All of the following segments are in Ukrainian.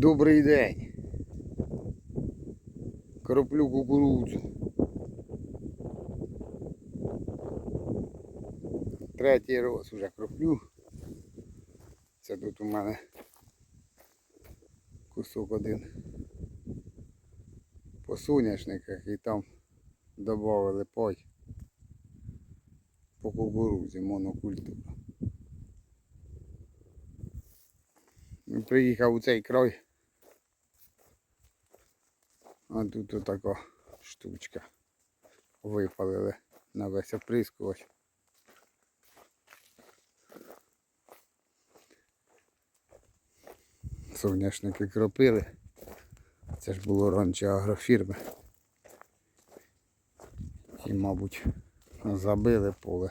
Добрий день. Кроплю кукурудзу. Третій раз уже кроплю. Це тут у мене кусок один по соняшниках і там додали пай по кукурудзі монокультура. Приїхав у цей край. А тут отака штучка. Випалили на весь оприскувач. Соняшники кропили. Це ж було раніше агрофірми. І, мабуть, забили поле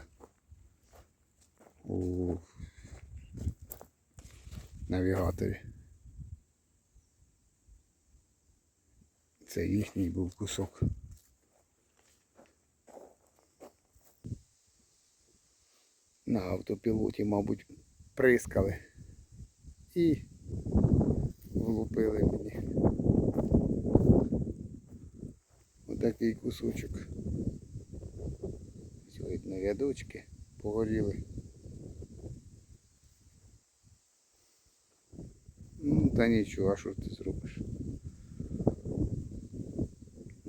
у навігаторі. Це їхній був кусок. На автопілоті, мабуть, прискали і влупили мені. Отакий кусочок. Ось рядочки погоріли. Ну, та нічого, а що ти зробиш?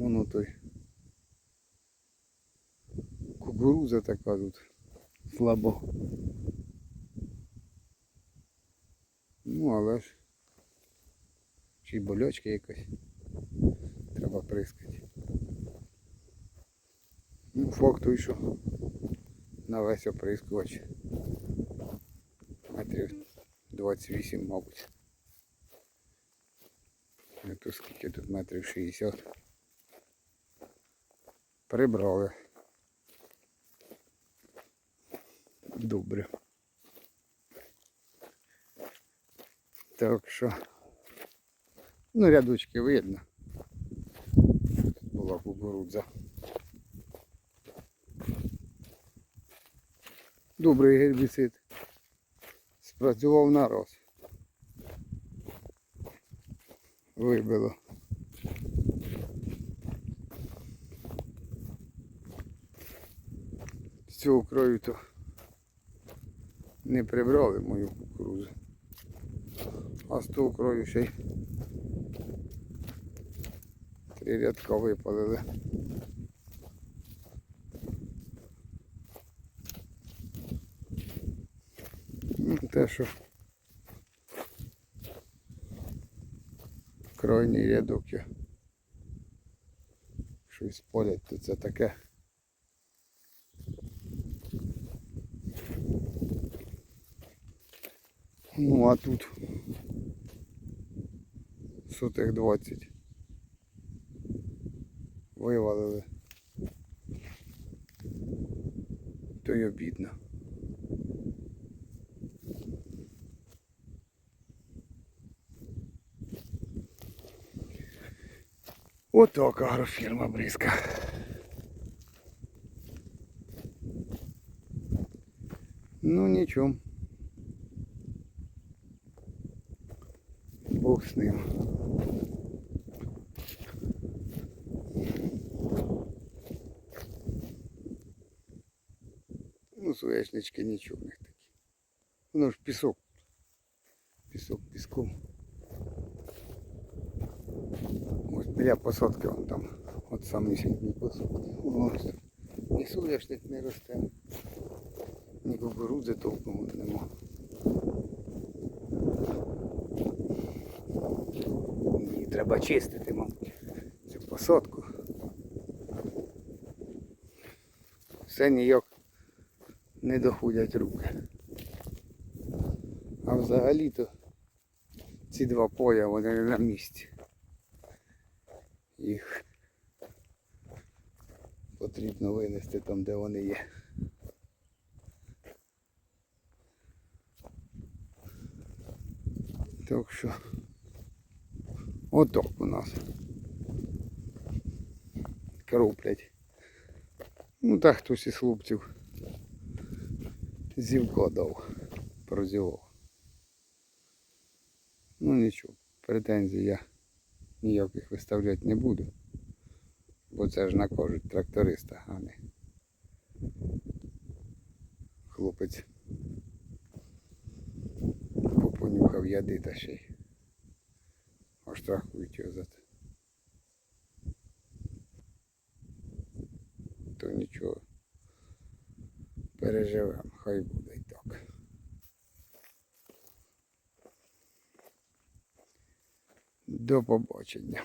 Воно той. Кукуруза така тут слабо. Ну, але ж чи й болячка якась. Треба прискати. Ну, факт той, що на весь оприскувач. Метрів 28, мабуть. Не то скільки тут метрів 60. Прибрали. Добре. Так що. Ну, рядочки видно. Була кукурудза. Добрий гербіцид. Спрацював на раз. Вибило. Цього краю то не прибрали мою кукурудзу. А з того краю ще й три рядка випалили. Ну, те, що крайній рядок я щось полять, то це таке. Ну а тут сотих 20 вивалили. То й обідно. Отак агрофірма Бризка. Ну нічого. Бог з ним. Ну, соєшнички нічого в них такі. Воно ж пісок. Пісок піском. Ось біля посадки вон там. От самісінький посадки. Ось. Ні соняшник не росте. Ні кукурудзи толком нема. Треба чистити, мабуть, цю посадку. Все ніяк не доходять руки. А взагалі-то ці два поля вони не на місці. Їх потрібно винести там, де вони є. Так що отак у нас кроплять. Ну так хтось із хлопців зівко дав, прозівав. Ну нічого, претензій я ніяких виставляти не буду. Бо це ж накажуть тракториста, а не хлопець попонюхав яди та ще й оштрафують його за це. То нічого. Переживемо, хай буде і так. До побачення.